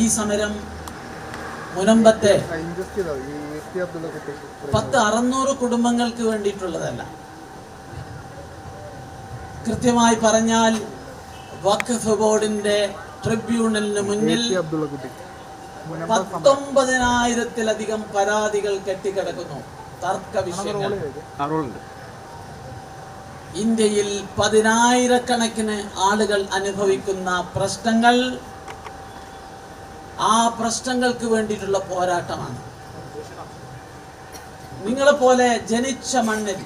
ഈ സമരം മുനമ്പത്തെ പത്ത് അറുന്നൂറ് കുടുംബങ്ങൾക്ക് വേണ്ടിയിട്ടുള്ളതല്ല. കൃത്യമായി പറഞ്ഞാൽ വഖഫ് ബോർഡിന്റെ ട്രിബ്യൂണലിന് മുന്നിൽ പത്തൊമ്പതിനായിരത്തിലധികം പരാതികൾ കെട്ടിക്കിടക്കുന്നു. തർക്ക വിഷയങ്ങൾ. ഇന്ത്യയിൽ പതിനായിരക്കണക്കിന് ആളുകൾ അനുഭവിക്കുന്ന പ്രശ്നങ്ങൾ ആ പ്രശ്നങ്ങൾക്ക് വേണ്ടിയിട്ടുള്ള പോരാട്ടമാണ്. നിങ്ങളെപ്പോലെ ജനിച്ച മണ്ണിൽ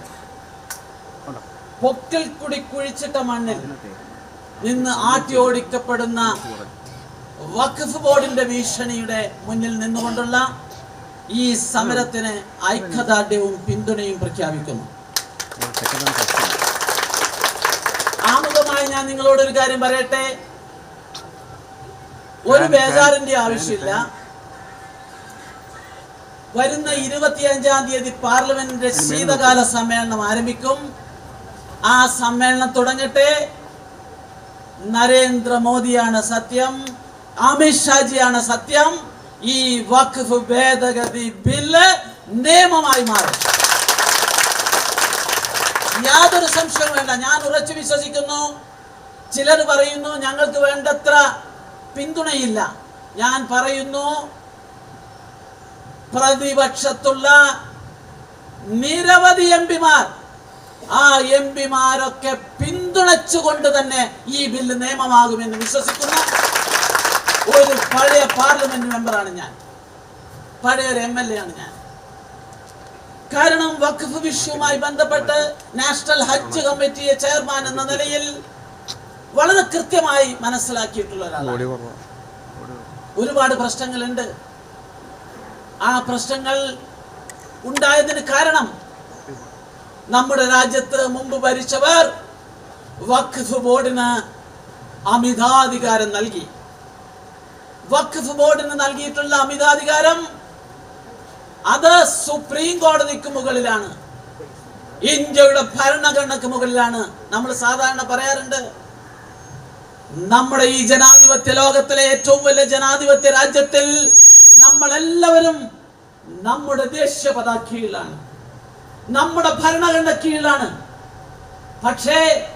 പൊക്കിൽ കുടി കുഴിച്ചിട്ട മണ്ണിൽ നിന്ന് ആട്ടി ഓടിക്കപ്പെടുന്ന വഖഫ് ബോർഡിന്റെ ഭീഷണിയുടെ മുന്നിൽ നിന്നുകൊണ്ടുള്ള ഈ സമരത്തിന് ഐക്യദാർഢ്യവും പിന്തുണയും പ്രഖ്യാപിക്കുന്നു. ആമുഖമായി ഞാൻ നിങ്ങളോട് ഒരു കാര്യം പറയട്ടെ? ഒരു ബേജാറിന്റെ ആവശ്യമില്ല. വരുന്ന ഇരുപത്തിയഞ്ചാം തീയതി പാർലമെന്റിന്റെ ശീതകാല സമ്മേളനം ആരംഭിക്കും. ആ സമ്മേളനം തുടങ്ങട്ടെ. നരേന്ദ്രമോദിയാണ് സത്യം. അമിത്ഷാജിയാണ് സത്യം. ഈ വഖഫ് ഭേദഗതി ബില്ല് നിയമമായി മാറും. യാതൊരു സംശയവും വേണ്ട. ഞാൻ ഉറച്ചു വിശ്വസിക്കുന്നു. ചിലർ പറയുന്നു ഞങ്ങൾക്ക് വേണ്ടത്ര പിന്തുണയില്ല. ഞാൻ പറയുന്നു പ്രതിപക്ഷത്തുള്ള നിരവധി എം പിമാർ ആ എം പിമാരൊക്കെ പിന്തുണച്ചുകൊണ്ട് തന്നെ ഈ ബില്ല് നിയമമാകുമെന്ന് വിശ്വസിക്കുന്ന. ഒരു പഴയ പാർലമെന്റ് മെമ്പറാണ് ഞാൻ. പഴയ ഒരു എം എൽ എ ആണ് ഞാൻ. കാരണം വഖഫ് വിഷയവുമായി ബന്ധപ്പെട്ട് നാഷണൽ ഹജ്ജ് കമ്മിറ്റിയെ ചെയർമാൻ എന്ന നിലയിൽ വളരെ കൃത്യമായി മനസ്സിലാക്കിയിട്ടുള്ള ഒരാളാണ്. ഒരുപാട് പ്രശ്നങ്ങളുണ്ട്. ആ പ്രശ്നങ്ങൾ ഉണ്ടായതിന് കാരണം നമ്മുടെ രാജ്യത്ത് മുമ്പ് ഭരിച്ചവർ വഖഫ് ബോർഡിന് അമിതാധികാരം നൽകി. വഖഫ് ബോർഡിന് നൽകിയിട്ടുള്ള അമിതാധികാരം അത് സുപ്രീം കോടതിക്ക് മുകളിലാണ്. ഇന്ത്യയുടെ ഭരണഘടനക്ക് മുകളിലാണ്. നമ്മൾ സാധാരണ പറയാറുണ്ട് നമ്മുടെ ഈ ജനാധിപത്യ ലോകത്തിലെ ഏറ്റവും വലിയ ജനാധിപത്യ രാജ്യത്തിൽ നമ്മളെല്ലാവരും നമ്മുടെ ദേശീയ കീഴിലാണ്. നമ്മുടെ ഭരണഘടന കീഴിലാണ്. പക്ഷേ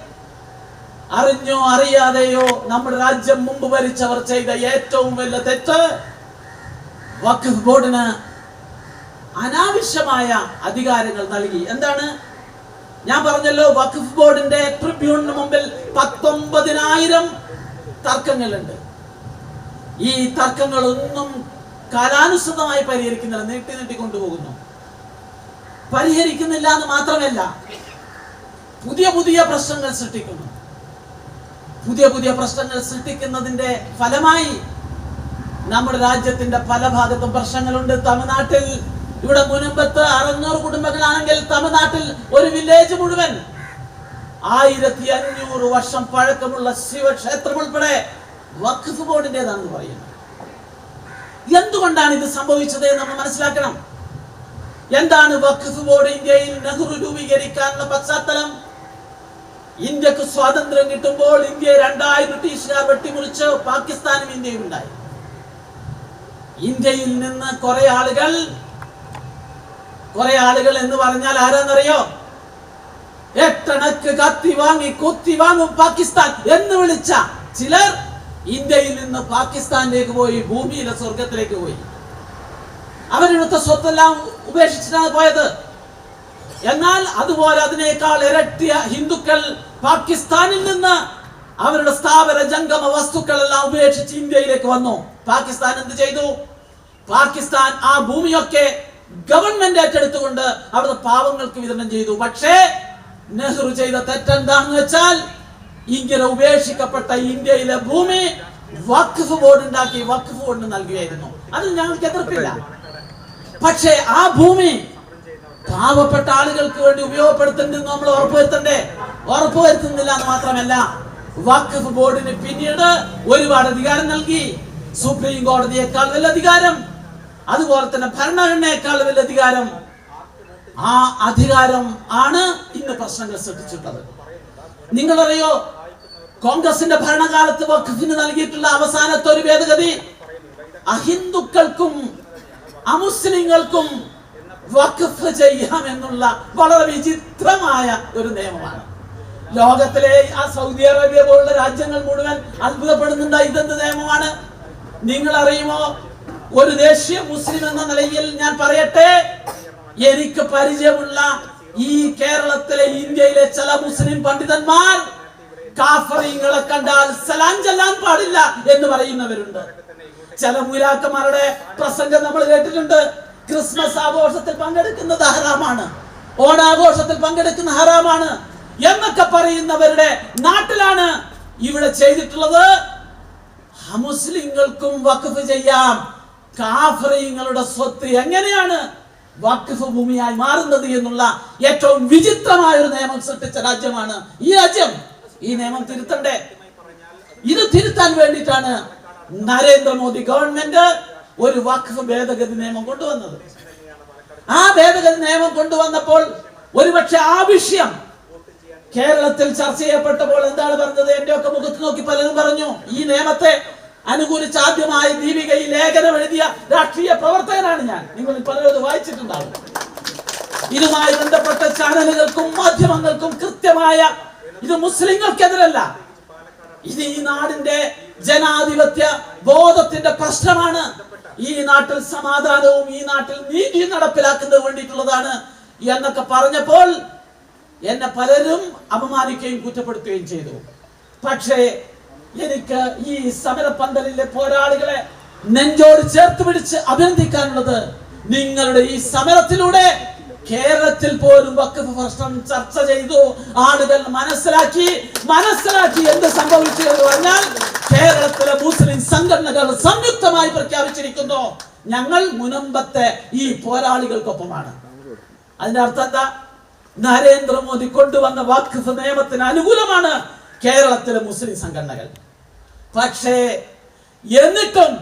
അറിഞ്ഞോ അറിയാതെയോ നമ്മുടെ രാജ്യം മുമ്പ് ഭരിച്ചവർ ചെയ്ത ഏറ്റവും വലിയ തെറ്റ് വഖഫ് ബോർഡിന് അനാവശ്യമായ അധികാരങ്ങൾ നൽകി. എന്താണ്? ഞാൻ പറഞ്ഞല്ലോ വഖഫ് ബോർഡിന്റെ ട്രിബ്യൂണിന് മുമ്പിൽ പത്തൊമ്പതിനായിരം തർക്കങ്ങളുണ്ട്. ഈ തർക്കങ്ങളൊന്നും കാലാനുസൃതമായി പരിഹരിക്കുന്നില്ല. നീട്ടി നീട്ടി കൊണ്ടുപോകുന്നു. പരിഹരിക്കുന്നില്ല എന്ന് മാത്രമല്ല പുതിയ പുതിയ പ്രശ്നങ്ങൾ സൃഷ്ടിക്കുന്നു. പുതിയ പുതിയ പ്രശ്നങ്ങൾ സൃഷ്ടിക്കുന്നതിന്റെ ഫലമായി നമ്മുടെ രാജ്യത്തിന്റെ പല ഭാഗത്തും പ്രശ്നങ്ങളുണ്ട്. തമിഴ്നാട്ടിൽ ഇവിടെ മുനമ്പത്ത് അറുന്നൂറ് കുടുംബങ്ങളാണെങ്കിൽ തമിഴ്നാട്ടിൽ ഒരു വില്ലേജ് മുഴുവൻ ആയിരത്തി അഞ്ഞൂറ് വർഷം പഴക്കമുള്ള ശിവക്ഷേത്രം ഉൾപ്പെടെ വഖഫ് ബോർഡിന്റേതാണെന്ന് പറയുന്നത് എന്തുകൊണ്ടാണ് ഇത് സംഭവിച്ചത് എന്ന് നമ്മൾ മനസ്സിലാക്കണം. എന്താണ് വഖഫ് ബോർഡ് ഇന്ത്യയിൽ നെഹ്റു രൂപീകരിക്കാനുള്ള പശ്ചാത്തലം? ഇന്ത്യയ്ക്ക് സ്വാതന്ത്ര്യം കിട്ടുമ്പോൾ ഇന്ത്യ രണ്ടായി ബ്രിട്ടീഷുകാർ വെട്ടിമുറിച്ച് പാകിസ്ഥാനും ഇന്ത്യയും ഉണ്ടായി. ഇന്ത്യയിൽ നിന്ന് കുറെ ആളുകൾ കുറെ ആളുകൾ എന്ന് പറഞ്ഞാൽ ആരാന്നറിയോ? എട്ടണക്ക് കത്തി വാങ്ങി കൊത്തി വാങ്ങും പാകിസ്ഥാൻ എന്ന് വിളിച്ച ചിലർ ഇന്ത്യയിൽ നിന്ന് പാകിസ്ഥാനിലേക്ക് പോയി ഭൂമിയിലെ സ്വർഗത്തിലേക്ക് പോയി. അവരെടുത്ത സ്വത്തെല്ലാം ഉപേക്ഷിച്ചിട്ടാണ് പോയത്. എന്നാൽ അതുപോലെ അതിനേക്കാൾ ഇരട്ടിയ ഹിന്ദുക്കൾ പാകിസ്ഥാനിൽ നിന്ന് അവരുടെ സ്ഥാപന ജംഗമ വസ്തുക്കളെല്ലാം ഉപേക്ഷിച്ച് ഇന്ത്യയിലേക്ക് വന്നു. പാകിസ്ഥാൻ എന്ത് ചെയ്തു? പാകിസ്ഥാൻ ആ ഭൂമിയൊക്കെ ഗവൺമെന്റ് ഏറ്റെടുത്തുകൊണ്ട് അവിടുത്തെ പാവങ്ങൾക്ക് വിതരണം ചെയ്തു. പക്ഷേ നെഹ്റു ചെയ്ത തെറ്റെന്താന്ന് വെച്ചാൽ ഇങ്ങനെ ഉപേക്ഷിക്കപ്പെട്ട ഇന്ത്യയിലെ ഭൂമി വഖഫ് ബോർഡ് ഉണ്ടാക്കി വഖഫ് ബോർഡ് നൽകുകയായിരുന്നു അത് ഞങ്ങൾക്ക് എതിർപ്പില്ല. പക്ഷേ ആ ഭൂമി പാവപ്പെട്ട ആളുകൾക്ക് വേണ്ടി ഉപയോഗപ്പെടുത്തുന്നത് നമ്മൾ ഉറപ്പുവരുത്തണ്ടേ? ഉറപ്പുവരുത്തുന്നില്ല എന്ന് മാത്രമല്ല വഖഫ് ബോർഡിന് പിന്നീട് ഒരുപാട് അധികാരം നൽകി. സുപ്രീം കോടതിയേക്കാൾ വലിയ അധികാരം അതുപോലെ തന്നെ ഭരണഘടനയേക്കാൾ വലിയ അധികാരം ആ അധികാരം ആണ് ഇന്ന് പ്രശ്നങ്ങൾ സൃഷ്ടിച്ചിട്ടുള്ളത്. നിങ്ങളറിയോ കോൺഗ്രസിന്റെ ഭരണകാലത്ത് വഖഫിന് നൽകിയിട്ടുള്ള അവസാനത്തെ ഒരു ഭേദഗതി അഹിന്ദുക്കൾക്കും അമുസ്ലിങ്ങൾക്കും വഖഫ് ചെയ്യാം എന്നുള്ള വളരെ വിചിത്രമായ ഒരു നിയമമാണ്. ലോകത്തിലെ ആ സൗദി അറേബ്യ പോലുള്ള രാജ്യങ്ങൾ മുഴുവൻ അത്ഭുതപ്പെടുന്നുണ്ട്. ഇതെന്ത് നിയമമാണ്? നിങ്ങൾ അറിയുമോ ഒരു ദേശീയ മുസ്ലിം എന്ന നിലയിൽ ഞാൻ പറയട്ടെ എനിക്ക് പരിചയമുള്ള ഈ കേരളത്തിലെ ഇന്ത്യയിലെ ചില മുസ്ലിം പണ്ഡിതന്മാർ കാഫറിങ്ങളെ കണ്ടാൽ സലാം ചെല്ലാൻ പാടില്ല എന്ന് പറയുന്നവരുണ്ട്. ചില മൂലാക്കന്മാരുടെ പ്രസംഗം നമ്മൾ കേട്ടിട്ടുണ്ട്. ക്രിസ്മസ് ആഘോഷത്തിൽ പങ്കെടുക്കുന്നത് ഹറാമാണ്. ഓണാഘോഷത്തിൽ പങ്കെടുക്കുന്ന ഹറാമാണ് എന്നൊക്കെ പറയുന്നവരുടെ നാട്ടിലാണ് ഇവിടെ ചെയ്തിട്ടുള്ളത്. മുസ്ലിങ്ങൾക്കും വഖഫ് ചെയ്യാം. കാഫറിങ്ങളുടെ സ്വത്ത് എങ്ങനെയാണ് വഖഫ് ഭൂമിയായി മാറുന്നത് എന്നുള്ള ഏറ്റവും വിചിത്രമായ ഒരു നിയമം സൃഷ്ടിച്ച രാജ്യമാണ് ഈ രാജ്യം. ഈ നിയമം തിരുത്തണ്ടേ? ഇത് തിരുത്താൻ വേണ്ടിയിട്ടാണ് നരേന്ദ്രമോദി ഗവൺമെന്റ് ഒരു വഖഫ് ഭേദഗതി നിയമം കൊണ്ടുവന്നത്. ആ ഭേദഗതി നിയമം കൊണ്ടുവന്നപ്പോൾ ഒരുപക്ഷെ ആ വിഷയം കേരളത്തിൽ ചർച്ച ചെയ്യപ്പെട്ടപ്പോൾ എന്താണ് പറഞ്ഞത്? എന്റെ ഒക്കെ മുഖത്ത് നോക്കി പലരും പറഞ്ഞു ഈ നിയമത്തെ അനുകൂലിച്ച് ആദ്യമായി ദീപികയിൽ ലേഖനം എഴുതിയ രാഷ്ട്രീയ പ്രവർത്തകനാണ് ഞാൻ. നിങ്ങൾ പലരും വായിച്ചിട്ടുണ്ടാവും ഇതുമായി ബന്ധപ്പെട്ട ചാനലുകൾക്കും മാധ്യമങ്ങൾക്കും കൃത്യമായ ഇത് മുസ്ലിങ്ങൾക്കെതിരല്ല. ഇത് ഈ നാടിന്റെ ജനാധിപത്യ ബോധത്തിന്റെ പ്രശ്നമാണ്. ഈ നാട്ടിൽ സമാധാനവും ഈ നാട്ടിൽ നീതിയും നടപ്പിലാക്കുന്നത് വേണ്ടിയിട്ടുള്ളതാണ് എന്നൊക്കെ പറഞ്ഞപ്പോൾ എന്നെ പലരും അപമാനിക്കുകയും കുറ്റപ്പെടുത്തുകയും ചെയ്തു. പക്ഷേ എനിക്ക് ഈ സമരപന്തലിലെ പോരാളികളെ നെഞ്ചോട് ചേർത്ത് പിടിച്ച് അഭിനന്ദിക്കാനുള്ളത് നിങ്ങളുടെ ഈ സമരത്തിലൂടെ കേരളത്തിൽ പോലും വക്കഫ് പ്രശ്നം ചർച്ച ചെയ്തു. ആളുകൾ മനസ്സിലാക്കി മനസ്സിലാക്കി എന്ത് സംഭവിച്ചു എന്ന് പറഞ്ഞാൽ കേരളത്തിലെ മുസ്ലിം സംഘടനകൾ സംയുക്തമായി പ്രഖ്യാപിച്ചിരിക്കുന്നു. ഞങ്ങൾ മുനമ്പത്തെ ഈ പോരാളികൾക്കൊപ്പമാണ്. അതിന്റെ അർത്ഥം എന്താ? നരേന്ദ്രമോദി കൊണ്ടുവന്ന വഖഫ് നിയമത്തിന് അനുകൂലമാണ്. കേരളത്തിലെ മുസ്ലിം സംഘടനകൾ. പക്ഷേ എന്നിട്ടും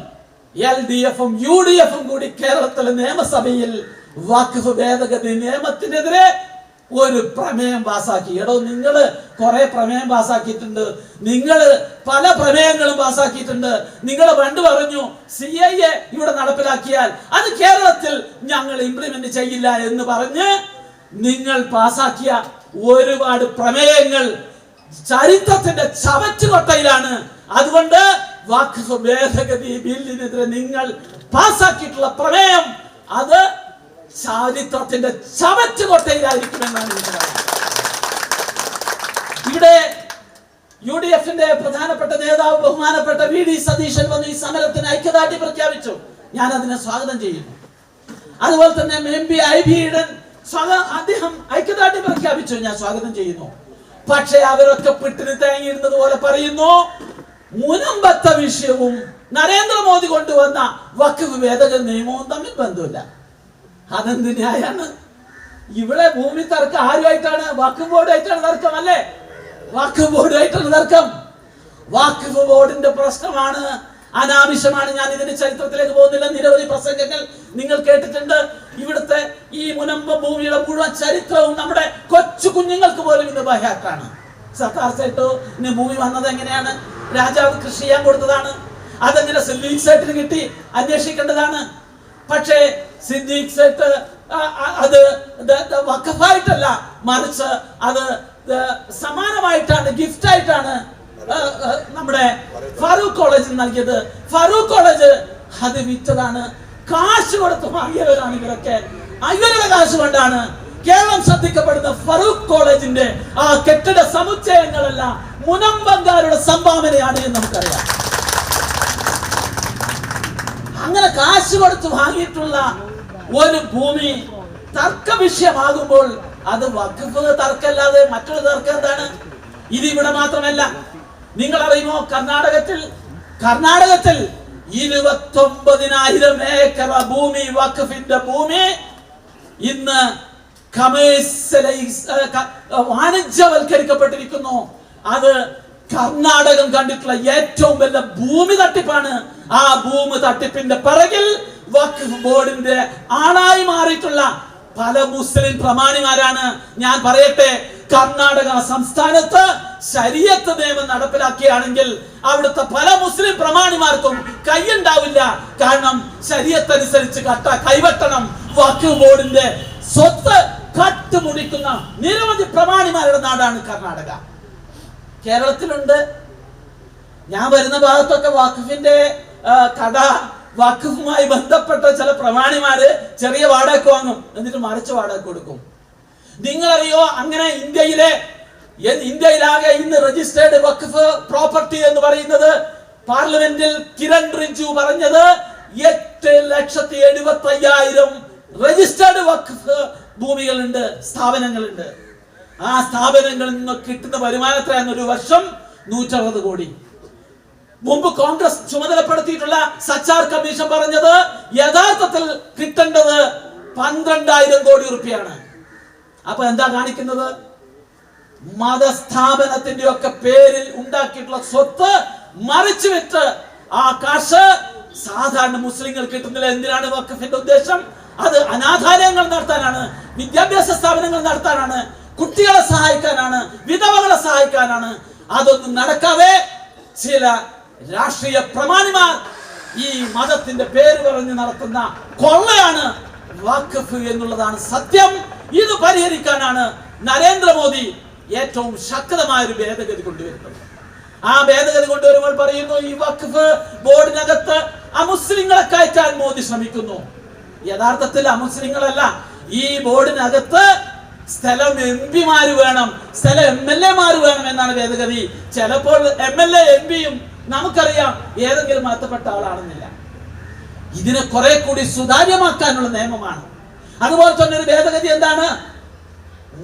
എൽ ഡി എഫും യു ഡി എഫും കൂടി കേരളത്തിലെ നിയമസഭയിൽ വാക്കു ഭേദഗതി നിയമത്തിനെതിരെ ഒരു പ്രമേയം പാസാക്കി. എടോ നിങ്ങൾ കുറെ പ്രമേയം പാസാക്കിയിട്ടുണ്ട്. നിങ്ങൾ പല പ്രമേയങ്ങളും പാസാക്കിയിട്ടുണ്ട്. നിങ്ങൾ പണ്ട് പറഞ്ഞു സി ഐ എ ഇവിടെ നടപ്പിലാക്കിയാൽ അത് കേരളത്തിൽ ഞങ്ങൾ ഇംപ്ലിമെന്റ് ചെയ്യില്ല എന്ന് പറഞ്ഞ് നിങ്ങൾ പാസാക്കിയ ഒരുപാട് പ്രമേയങ്ങൾ ചരിത്രത്തിന്റെ ചവറ്റുകൊട്ടയിലാണ് അതുകൊണ്ട് വഖഫ് ഭേദഗതി ബില്ലിനെതിരെ നിങ്ങൾ പാസാക്കിയിട്ടുള്ള പ്രമേയം അത് ചരിത്രത്തിന്റെ ചവറ്റുകൊട്ടയിലായിരിക്കുമെന്നാണ് എനിക്ക് പറയുന്നത് ഇവിടെ യു ഡി എഫിന്റെ പ്രധാനപ്പെട്ട നേതാവ് ബഹുമാനപ്പെട്ട വി ഡി സതീശൻ വന്ന് ഈ സമരത്തിന് ഐക്യദാർഢ്യം പ്രഖ്യാപിച്ചു. ഞാൻ അതിനെ സ്വാഗതം ചെയ്യുന്നു. അതുപോലെ തന്നെ M P Hibi Eden അദ്ദേഹം ഐക്യദാർഢ്യം പ്രഖ്യാപിച്ചു. ഞാൻ സ്വാഗതം ചെയ്യുന്നു. പക്ഷെ അവരൊക്കെ പിട്ടിന് തേങ്ങിയിരുന്നത് പോലെ പറയുന്നു മുനമ്പത്തെ വിഷയവും നരേന്ദ്രമോദി കൊണ്ടുവന്ന വഖഫ് വിവേദക നിയമവും തമ്മിൽ ബന്ധമില്ല. അതെന്ത് ന്യായാണ്? ഇവിടെ ഭൂമി തർക്കം ആരുമായിട്ടാണ്? വഖഫ് ബോർഡുമായിട്ടാണ് തർക്കം അല്ലേ? വഖഫ് ബോർഡുമായിട്ടാണ് തർക്കം. വഖഫ് ബോർഡിന്റെ പ്രശ്നമാണ് അനാവശ്യമാണ്. ഞാൻ ഇതിന്റെ ചരിത്രത്തിലേക്ക് പോകുന്നില്ല. നിരവധി പ്രസംഗങ്ങൾ നിങ്ങൾ കേട്ടിട്ടുണ്ട്. ഇവിടുത്തെ ഈ മുനമ്പ ഭൂമിയുടെ മുഴുവൻ ചരിത്രവും നമ്മുടെ കൊച്ചു കുഞ്ഞുങ്ങൾക്ക് പോലും ഇന്ന് ബഹാക്കാണ് സർക്കാർ സൈറ്റിന് ഭൂമി വന്നത് എങ്ങനെയാണ്? രാജാവ് കൃഷി ചെയ്യാൻ കൊടുത്തതാണ്. അതെങ്ങനെ സിദ്ദീഖ് സൈറ്റിന് കിട്ടി? അന്വേഷിക്കേണ്ടതാണ്. പക്ഷേ സിദ്ദീഖ് ആ- അത് വക്കഫായിട്ടല്ല മറിച്ച് അത് സമാനമായിട്ടാണ് ഗിഫ്റ്റ് ആയിട്ടാണ് നമ്മുടെ ഫറൂഖ് കോളേജിൽ നൽകിയത് ഫറൂഖ് കോളേജ് അത് വിറ്റതാണ്. കാശ് കൊടുത്ത് വാങ്ങിയവരാണ് ഇവരൊക്കെ. അയ്യരുടെ കാശ് കൊണ്ടാണ് കേരളം ശ്രദ്ധിക്കപ്പെടുന്ന ഫറൂഖ് കോളേജിന്റെ ആ കെട്ടിട സമുച്ചയങ്ങളെല്ലാം മുനമ്പങ്കാരുടെ സംഭാവനയാണ് എന്ന് നമുക്കറിയാം. അങ്ങനെ കാശ് കൊടുത്ത് വാങ്ങിയിട്ടുള്ള ഒരു ഭൂമി തർക്ക വിഷയമാകുമ്പോൾ അത് വഖഫ് തർക്കമല്ലാതെ മറ്റൊരു തർക്കം എന്താണ്? ഇത് ഇവിടെ മാത്രമല്ല. നിങ്ങൾ അറിയുമോ കർണാടകത്തിൽ കർണാടകത്തിൽ ഇരുപത്തൊമ്പതിനായിരം ഏക്കർ ഭൂമി വഖഫിന്റെ ഭൂമി ഇന്ന് വാണിജ്യവൽക്കരിക്കപ്പെട്ടിരിക്കുന്നു. അത് കർണാടകം കണ്ടിട്ടുള്ള ഏറ്റവും വലിയ ഭൂമി തട്ടിപ്പാണ്. ആ ഭൂമി തട്ടിപ്പിന്റെ പിറകിൽ വഖഫ് ബോർഡിന്റെ ആളായി മാറിയിട്ടുള്ള പല മുസ്ലിം പ്രമാണിമാരാണ്. ഞാൻ പറയട്ടെ കർണാടക സംസ്ഥാനത്ത് ശരീരത്ത് നിയമം നടപ്പിലാക്കിയാണെങ്കിൽ അവിടുത്തെ പല മുസ്ലിം പ്രമാണിമാർക്കും കൈയുണ്ടാവില്ല. കാരണം ശരീരത്തനുസരിച്ച് കട്ട കൈവെട്ടണം. വഖഫ് ബോർഡിന്റെ സ്വത്ത് കട്ട് മുടിക്കുന്ന നിരവധി പ്രമാണിമാരുടെ നാടാണ് കർണാടക. കേരളത്തിലുണ്ട്. ഞാൻ വരുന്ന ഭാഗത്തൊക്കെ വഖഫിന്റെ കഥ വഖഫുമായി ബന്ധപ്പെട്ട ചില പ്രമാണിമാര് ചെറിയ വാടക വാങ്ങും. എന്നിട്ട് മറിച്ച് വാടക കൊടുക്കും. നിങ്ങളറിയോ അങ്ങനെ ഇന്ത്യയിലെ ഇന്ത്യയിലാകെ ഇന്ന് രജിസ്റ്റേർഡ് വഖഫ് പ്രോപ്പർട്ടി എന്ന് പറയുന്നത് പാർലമെന്റിൽ കിരൺ റിജു പറഞ്ഞത് എട്ട് ലക്ഷത്തി എഴുപത്തി അയ്യായിരം രജിസ്റ്റേർഡ് വഖഫ് ഭൂമികളുണ്ട് സ്ഥാപനങ്ങളുണ്ട്. ആ സ്ഥാപനങ്ങളിൽ നിന്ന് കിട്ടുന്ന വരുമാനത്തിലാണ് ഒരു വർഷം നൂറ്ററുപത് കോടി. മുമ്പ് കോൺഗ്രസ് ചുമതലപ്പെടുത്തിയിട്ടുള്ള സച്ചാർ കമ്മീഷൻ പറഞ്ഞത് യഥാർത്ഥത്തിൽ കിട്ടേണ്ടത് പന്ത്രണ്ടായിരം കോടി റുപ്യാണ് അപ്പൊ എന്താ കാണിക്കുന്നത്? മതസ്ഥാപനത്തിന്റെ ഒക്കെ പേരിൽ ഉണ്ടാക്കിയിട്ടുള്ള സ്വത്ത് മറിച്ചു വിറ്റ് ആ കാശ് സാധാരണ മുസ്ലിങ്ങൾ കിട്ടുന്നില്ല. എന്തിനാണ് വഖഫിന്റെ ഉദ്ദേശം? അത് അനാഥാലയങ്ങൾ നടത്താനാണ് വിദ്യാഭ്യാസ സ്ഥാപനങ്ങൾ നടത്താനാണ് കുട്ടികളെ സഹായിക്കാനാണ് വിധവകളെ സഹായിക്കാനാണ്. അതൊന്നും നടക്കാതെ ചില രാഷ്ട്രീയ പ്രമാണിമാർ ഈ മതത്തിന്റെ പേര് പറഞ്ഞ് നടത്തുന്ന കൊള്ളയാണ് വാക്കഫ് എന്നുള്ളതാണ് സത്യം. ഇത് പരിഹരിക്കാനാണ് നരേന്ദ്രമോദി ഏറ്റവും ശക്തമായ ഒരു ഭേദഗതി കൊണ്ടുവരുന്നത്. ആ ഭേദഗതി കൊണ്ടുവരുമ്പോൾ പറയുന്നു ഈ വഖഫ് ബോർഡിനകത്ത് അമുസ്ലിങ്ങളെ കയറ്റാൻ മോദി ശ്രമിക്കുന്നു. യഥാർത്ഥത്തിൽ അമുസ്ലിങ്ങളല്ല ഈ ബോർഡിനകത്ത് സ്ഥലം എം പിമാര് വേണം സ്ഥലം എം എൽ എമാര് വേണം എന്നാണ് ഭേദഗതി. ചിലപ്പോൾ എം എൽ എ എം പിയും നമുക്കറിയാം ഏതെങ്കിലും മതപ്പെട്ട ആളാണെന്നില്ല. ഇതിനെ കുറെ കൂടി സുതാര്യമാക്കാനുള്ള നിയമമാണ്. അതുപോലെ തന്നെ ഒരു ഭേദഗതി എന്താണ്?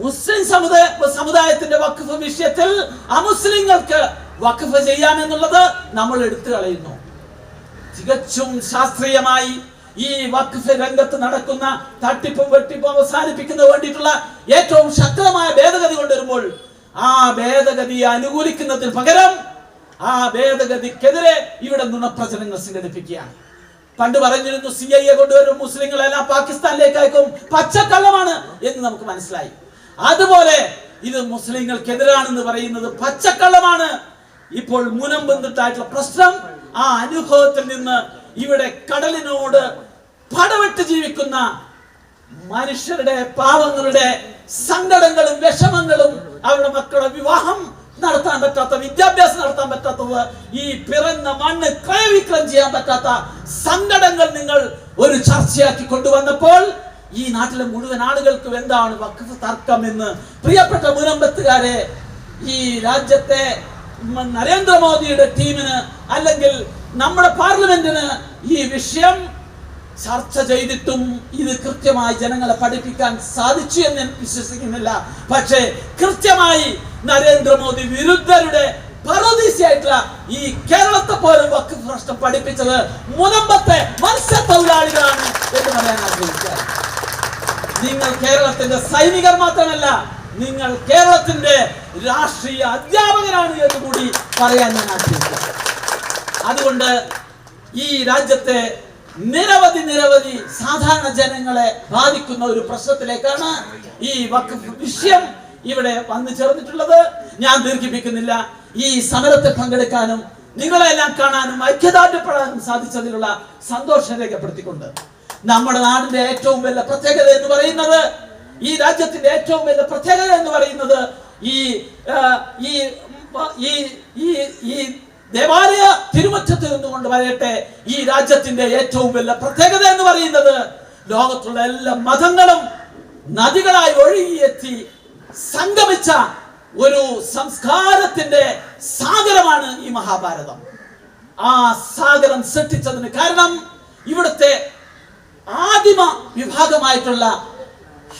മുസ്ലിം സമുദായ സമുദായത്തിന്റെ വഖഫ് വിഷയത്തിൽ അമുസ്ലിങ്ങൾക്ക് വഖഫ് ചെയ്യാമെന്നുള്ളത് നമ്മൾ എടുത്തു കളയുന്നു. തികച്ചും ശാസ്ത്രീയമായി ഈ വഖഫ് രംഗത്ത് നടക്കുന്ന തട്ടിപ്പും വെട്ടിപ്പും അവസാനിപ്പിക്കുന്നതിന് വേണ്ടിയിട്ടുള്ള ഏറ്റവും ശക്തമായ ഭേദഗതി കൊണ്ടുവരുമ്പോൾ ആ ഭേദഗതിയെ അനുകൂലിക്കുന്നതിന് പകരം ആ ഭേദഗതിക്കെതിരെ ഇവിടെ നുണപ്രചനങ്ങൾ സംഘടിപ്പിക്കുകയാണ്. പണ്ട് പറഞ്ഞിരുന്നു സി ഐ എ കൊണ്ടുവരും മുസ്ലിങ്ങളെല്ലാം പാകിസ്ഥാനിലേക്ക് അയക്കും പച്ചക്കള്ളമാണ് എന്ന് നമുക്ക് മനസ്സിലായി. അതുപോലെ ഇത് മുസ്ലിങ്ങൾക്കെതിരാണെന്ന് പറയുന്നത് പച്ചക്കള്ളമാണ്. ഇപ്പോൾ മുനം ബന്ധിട്ടായിട്ടുള്ള പ്രശ്നം ആ അനുഭവത്തിൽ നിന്ന് ഇവിടെ കടലിനോട് പടവിട്ട് ജീവിക്കുന്ന മനുഷ്യരുടെ പാവങ്ങളുടെ സങ്കടങ്ങളും വിഷമങ്ങളും അവരുടെ മക്കളുടെ വിവാഹം നടത്താൻ പറ്റാത്ത വിദ്യാഭ്യാസം നടത്താൻ പറ്റാത്തത് ഈ പിറന്ന മണ്ണ് ക്രയവിക്രം ചെയ്യാൻ പറ്റാത്ത സങ്കടങ്ങൾ നിങ്ങൾ ഒരു ചർച്ചയാക്കി കൊണ്ടുവന്നപ്പോൾ ഈ നാട്ടിലെ മുഴുവൻ ആളുകൾക്കും എന്താണ് വഖഫ് തർക്കം എന്ന് പ്രിയപ്പെട്ട മുനമ്പത്തുകാരെ ഈ രാജ്യത്തെ നരേന്ദ്രമോദിയുടെ ടീമിന് അല്ലെങ്കിൽ നമ്മുടെ പാർലമെന്റിന് ഈ വിഷയം ചർച്ച ചെയ്തിട്ടും ഇത് കൃത്യമായി ജനങ്ങളെ പഠിപ്പിക്കാൻ സാധിച്ചു എന്ന് ഞാൻ വിശ്വസിക്കുന്നില്ല. പക്ഷേ കൃത്യമായി നരേന്ദ്രമോദി വിരുദ്ധരുടെ പറുദീസയായിട്ടുള്ള ഈ കേരളത്തെ പോലും വക്ക് പ്രശ്നം പഠിപ്പിച്ചത് മുനമ്പത്തെ മത്സ്യത്തൊഴിലാളികളാണ് എന്ന് പറയാൻ ആഗ്രഹിക്കുക നിങ്ങൾ കേരളത്തിന്റെ സൈനികർ മാത്രമല്ല നിങ്ങൾ കേരളത്തിന്റെ രാഷ്ട്രീയ അധ്യാപകരാണ് എന്ന് കൂടി പറയാൻ ഞാൻ ആഗ്രഹിക്കുക അതുകൊണ്ട് ഈ രാജ്യത്തെ നിരവധി നിരവധി സാധാരണ ജനങ്ങളെ ബാധിക്കുന്ന ഒരു പ്രശ്നത്തിലേക്കാണ് ഈ വഖഫ് വിഷയം ഇവിടെ വന്നു ചേർന്നിട്ടുള്ളത്. ഞാൻ ദീർഘിപ്പിക്കുന്നില്ല. ഈ സമരത്തിൽ പങ്കെടുക്കാനും നിങ്ങളെല്ലാം കാണാനും ഐക്യദാർഢ്യപ്പെടാനും സാധിച്ചതിലുള്ള സന്തോഷം രേഖപ്പെടുത്തിക്കൊണ്ട് നമ്മുടെ നാടിന്റെ ഏറ്റവും വലിയ പ്രത്യേകത എന്ന് പറയുന്നത് ഈ രാജ്യത്തിന്റെ ഏറ്റവും വലിയ പ്രത്യേകത എന്ന് പറയുന്നത് ഈ ഈ ഈ ഈ ദേവാലയ തിരുമുറ്റത്ത് നിന്നുകൊണ്ട് പറയട്ടെ ഈ രാജ്യത്തിന്റെ ഏറ്റവും വലിയ പ്രത്യേകത എന്ന് പറയുന്നത് ലോകത്തുള്ള എല്ലാ മതങ്ങളും നദികളായി ഒഴുകിയെത്തി സംഗമിച്ച ഒരു സംസ്കാരത്തിന്റെ സാഗരമാണ് ഈ മഹാഭാരതം. ആ സാഗരം സൃഷ്ടിച്ചതിന് കാരണം ഇവിടുത്തെ ആദിമ വിഭാഗമായിട്ടുള്ള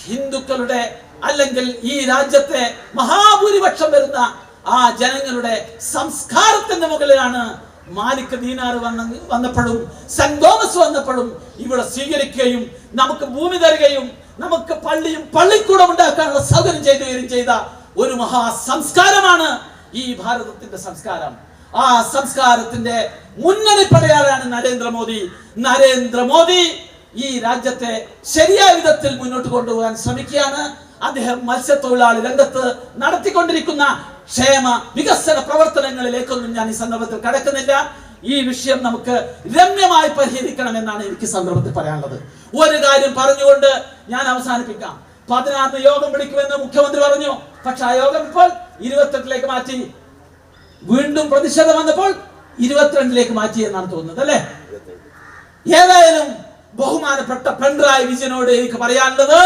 ഹിന്ദുക്കളുടെ അല്ലെങ്കിൽ ഈ രാജ്യത്തെ മഹാഭൂരിപക്ഷം വരുന്ന ആ ജനങ്ങളുടെ സംസ്കാരത്തിന്റെ മുകളിലാണ് മാലിക് ദീനാർ വന്ന വന്നപ്പോഴും സെന്റ് തോമസ് വന്നപ്പോഴും ഇവിടെ സ്വീകരിക്കുകയും നമുക്ക് ഭൂമി തരികയും നമുക്ക് പള്ളിയും പള്ളിക്കൂടം ഉണ്ടാക്കാനുള്ള സൗകര്യം ചെയ്യുകയും ചെയ്ത ഒരു മഹാ സംസ്കാരമാണ് ഈ ഭാരതത്തിന്റെ സംസ്കാരം. ആ സംസ്കാരത്തിന്റെ മുന്നണി പടയാളാണ് നരേന്ദ്രമോദി. നരേന്ദ്രമോദി ഈ രാജ്യത്തെ ശരിയായ വിധത്തിൽ മുന്നോട്ട് കൊണ്ടുപോകാൻ ശ്രമിക്കുകയാണ്. അദ്ദേഹം മത്സ്യത്തൊഴിലാളി രംഗത്ത് നടത്തിക്കൊണ്ടിരിക്കുന്ന ക്ഷേമ വികസന പ്രവർത്തനങ്ങളിലേക്കൊന്നും ഞാൻ ഈ സന്ദർഭത്തിൽ കടക്കുന്നില്ല. ഈ വിഷയം നമുക്ക് രമ്യമായി പരിഹരിക്കണം എന്നാണ് എനിക്ക് സന്ദർഭത്തിൽ പറയാനുള്ളത്. ഒരു കാര്യം പറഞ്ഞുകൊണ്ട് ഞാൻ അവസാനിപ്പിക്കാം. പതിനാറിന് യോഗം വിളിക്കുമെന്ന് മുഖ്യമന്ത്രി പറഞ്ഞു. പക്ഷെ ആ യോഗം ഇപ്പോൾ ഇരുപത്തെട്ടിലേക്ക് മാറ്റി. വീണ്ടും പ്രതിഷേധം വന്നപ്പോൾ ഇരുപത്തിരണ്ടിലേക്ക് മാറ്റി എന്നാണ് തോന്നുന്നത് അല്ലെ? ഏതായാലും ബഹുമാനപ്പെട്ട പിണറായി വിജയനോട് എനിക്ക് പറയാനുള്ളത്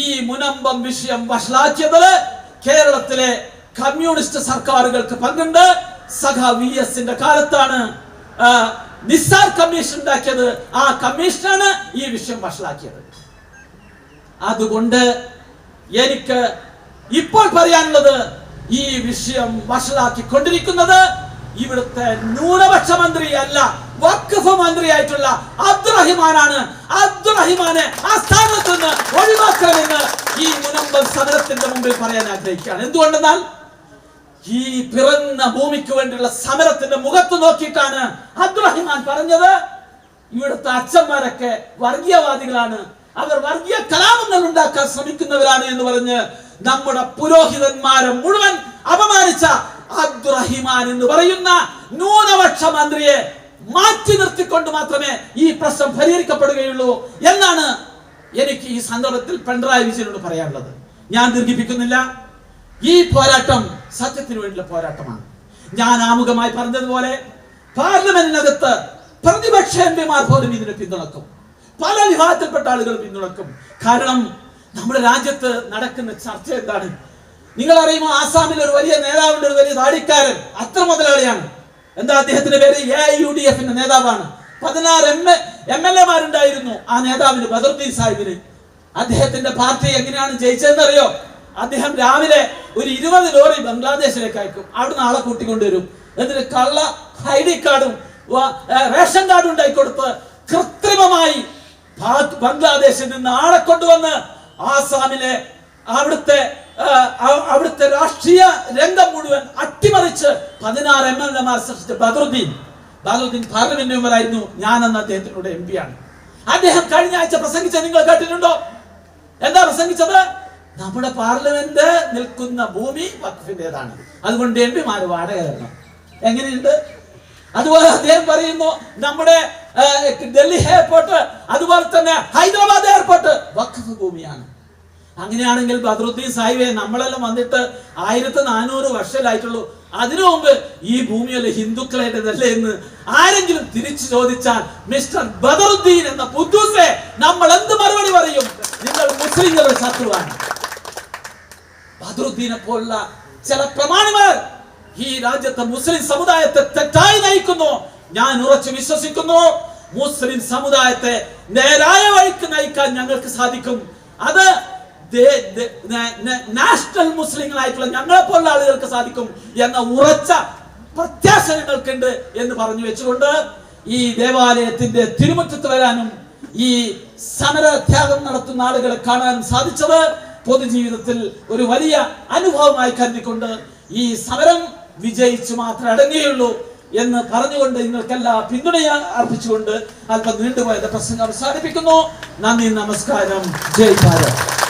ഈ മുനമ്പം വിഷയം വഷളാക്കിയത് കേരളത്തിലെ കമ്മ്യൂണിസ്റ്റ് സർക്കാരുകൾക്ക് പങ്കുണ്ട്. സഖ വി എസിന്റെ കാലത്താണ് നിസാർ കമ്മീഷൻ ഉണ്ടാക്കിയത്. ആ കമ്മീഷനാണ് ഈ വിഷയം വഷളാക്കിയത്. അതുകൊണ്ട് എനിക്ക് ഇപ്പോൾ പറയാനുള്ളത് ഈ വിഷയം വഷളാക്കിക്കൊണ്ടിരിക്കുന്നത് ഇവിടുത്തെ ന്യൂനപക്ഷ മന്ത്രി അല്ല വഖഫ് മന്ത്രിയായിട്ടുള്ള അബ്ദുറഹിമാനാണ്. അബ്ദുറഹിമാനെ ആ സ്ഥാനത്ത് നിന്ന് ഒഴിവാക്കണമെന്ന് ഈ മുനമ്പ സമരത്തിന്റെ മുമ്പിൽ പറയാൻ ആഗ്രഹിക്കുകയാണ്. എന്തുകൊണ്ടെന്നാൽ ഈ പിറന്ന ഭൂമിക്ക് വേണ്ടിയുള്ള സമരത്തിന്റെ മുഖത്ത് നോക്കിയിട്ടാണ് അബ്ദുറഹിമാൻ പറഞ്ഞത്. ഇവിടുത്തെ അച്ഛന്മാരൊക്കെ വർഗീയവാദികളാണ്. അവർ വർഗീയ കലാപങ്ങൾ ഉണ്ടാക്കാൻ ശ്രമിക്കുന്നവരാണ് എന്ന് പറഞ്ഞ് നമ്മുടെ പുരോഹിതന്മാരെ മുഴുവൻ അപമാനിച്ച അബ്ദുറഹിമാൻ എന്ന് പറയുന്ന ന്യൂനപക്ഷ മന്ത്രിയെ മാറ്റി നിർത്തിക്കൊണ്ട് മാത്രമേ ഈ പ്രശ്നം പരിഹരിക്കപ്പെടുകയുള്ളൂ എന്നാണ് എനിക്ക് ഈ സന്ദർഭത്തിൽ പിണറായി വിജയനോട് പറയാനുള്ളത്. ഞാൻ ദീർഘിപ്പിക്കുന്നില്ല. ഈ പോരാട്ടം സത്യത്തിന് വേണ്ടിയുള്ള പോരാട്ടമാണ്. ഞാൻ ആമുഖമായി പറഞ്ഞതുപോലെ പാർലമെന്റിനകത്ത് പ്രതിപക്ഷ എം പിമാർ പോലും ഇതിനെ പിന്തുണക്കും. പല വിഭാഗത്തിൽപ്പെട്ട ആളുകൾ പിന്തുണക്കും. കാരണം നമ്മുടെ രാജ്യത്ത് നടക്കുന്ന ചർച്ച എന്താണ്? നിങ്ങൾ അറിയുമോ ആസാമിൽ ഒരു വലിയ നേതാവിന്റെ ഒരു വലിയ താടിക്കാരൻ അത്ര മുതലാളിയാണ്. എന്താ അദ്ദേഹത്തിന്റെ പേര്? എ യു ഡി എഫിന്റെ നേതാവാണ്. പതിനാറ് എം എ എം എൽ എമാരുണ്ടായിരുന്നു. ആ നേതാവിന് ബദറുദ്ദീൻ സാഹിബിന്. അദ്ദേഹത്തിന്റെ പാർട്ടി എങ്ങനെയാണ് ജയിച്ചതെന്ന് അറിയോ അദ്ദേഹം രാവിലെ ഒരു ഇരുപത് ലോറി ബംഗ്ലാദേശിലേക്ക് അയക്കും അവിടുന്ന് ആളെ കൂട്ടിക്കൊണ്ടുവരും. എന്നിട്ട് കള്ള ഐ ഡി കാർഡും റേഷൻ കാർഡും ഉണ്ടാക്കി കൊടുത്ത് കൃത്രിമമായി ബംഗ്ലാദേശിൽ നിന്ന് ആളെ കൊണ്ടുവന്ന് ആസാമിലെ അവിടുത്തെ അവിടുത്തെ രാഷ്ട്രീയ രംഗം മുഴുവൻ അട്ടിമറിച്ച് പതിനാറ് എം എൽ എമാർ സൃഷ്ടിച്ച ബദറുദ്ദീൻ ബദറുദ്ദീൻ പാർലമെന്റ് മെമ്പറായിരുന്നു. ഞാൻ അന്ന് അദ്ദേഹത്തിനോട് എം പി ആണ്. അദ്ദേഹം കഴിഞ്ഞ ആഴ്ച പ്രസംഗിച്ച നിങ്ങൾ കേട്ടിട്ടുണ്ടോ? എന്താ പ്രസംഗിച്ചത്? നമ്മുടെ പാർലമെന്റ് നിൽക്കുന്ന ഭൂമി വഖഫിന്റേതാണ്. അതുകൊണ്ട് എം പിമാർ വാടക തരണം എങ്ങനെയുണ്ട്? അതുപോലെ അദ്ദേഹം പറയുന്നു നമ്മുടെ ഡൽഹി എയർപോർട്ട് അതുപോലെ തന്നെ ഹൈദരാബാദ് എയർപോർട്ട് വഖഫ് ഭൂമിയാണ്. അങ്ങനെയാണെങ്കിൽ ബദ്രുദ്ദീൻ സാഹിബെ നമ്മളെല്ലാം വന്നിട്ട് ആയിരത്തി നാനൂറ് വർഷമായിട്ടുള്ളൂ. അതിനു മുമ്പ് ഈ ഭൂമിയല്ല ഹിന്ദുക്കളുടേതല്ലേ എന്ന് ആരെങ്കിലും തിരിച്ചു ചോദിച്ചാൽ മിസ്റ്റർ ബദറുദ്ദീൻ എന്ന പുത്തൂസെ നമ്മൾ എന്ത് മറുപടി പറയും? നിങ്ങൾ മുസ്ലിങ്ങളുടെ ശത്രുവാണ്. ബദറുദ്ദീനെ പോലുള്ള ചില പ്രമാണിമാർ ഈ രാജ്യത്തെ മുസ്ലിം സമുദായത്തെ തെറ്റായി നയിക്കുന്നു. ഞാൻ ഉറച്ചു വിശ്വസിക്കുന്നു. മുസ്ലിം സമുദായത്തെ നേരായ വഴിക്ക് നയിക്കാൻ ഞങ്ങൾക്ക് സാധിക്കും. അത് നാഷണൽ മുസ്ലിങ്ങളായിട്ടുള്ള ഞങ്ങളെ പോലുള്ള ആളുകൾക്ക് സാധിക്കും എന്ന ഉറച്ച പ്രത്യാശ ഞങ്ങൾക്കുണ്ട് എന്ന് പറഞ്ഞു വെച്ചുകൊണ്ട് ഈ ദേവാലയത്തിന്റെ തിരുമുറ്റത്ത് വരാനും ഈ സമരത്യാഗം നടത്തുന്ന ആളുകളെ കാണാനും സാധിച്ചത് പൊതുജീവിതത്തിൽ ഒരു വലിയ അനുഭവമായി കരുതിക്കൊണ്ട് ഈ സമരം വിജയിച്ചു മാത്രം അടങ്ങുകയുള്ളൂ എന്ന് പറഞ്ഞുകൊണ്ട് നിങ്ങൾക്കെല്ലാം പിന്തുണ അർപ്പിച്ചുകൊണ്ട് അല്പം നീണ്ടുപോയത് പ്രസംഗം അവസാനിപ്പിക്കുന്നു. നന്ദി നമസ്കാരം. ജയ് ഭാരത്.